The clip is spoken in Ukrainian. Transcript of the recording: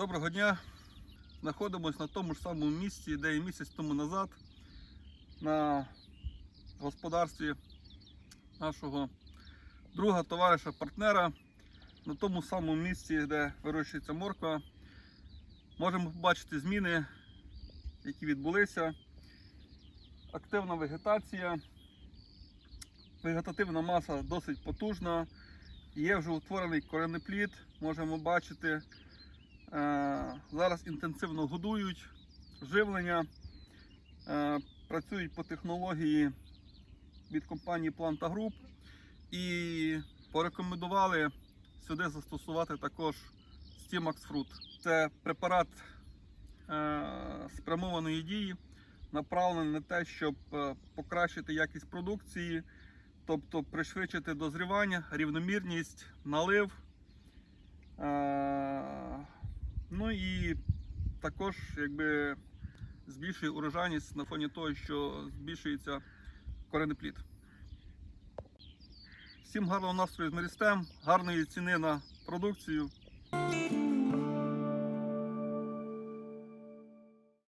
Доброго дня! Знаходимось на тому ж самому місці, де і місяць тому назад на господарстві нашого друга, товариша, партнера. На тому самому місці, де вирощується морква. Можемо побачити зміни, які відбулися. Активна вегетація. Вегетативна маса досить потужна. Є вже утворений коренеплід, можемо бачити. Е, Зараз інтенсивно годують живлення, е, працюють по технології від компанії Planta Group і порекомендували сюди застосувати також Stimax Fruit. Це препарат е, спрямованої дії, направлений на те, щоб покращити якість продукції, тобто пришвидшити дозрівання, рівномірність, налив. Ну і також якби збільшує урожайність на фоні того, що збільшується коренеплід. Всім гарного настрою з Мерістем, гарної ціни на продукцію.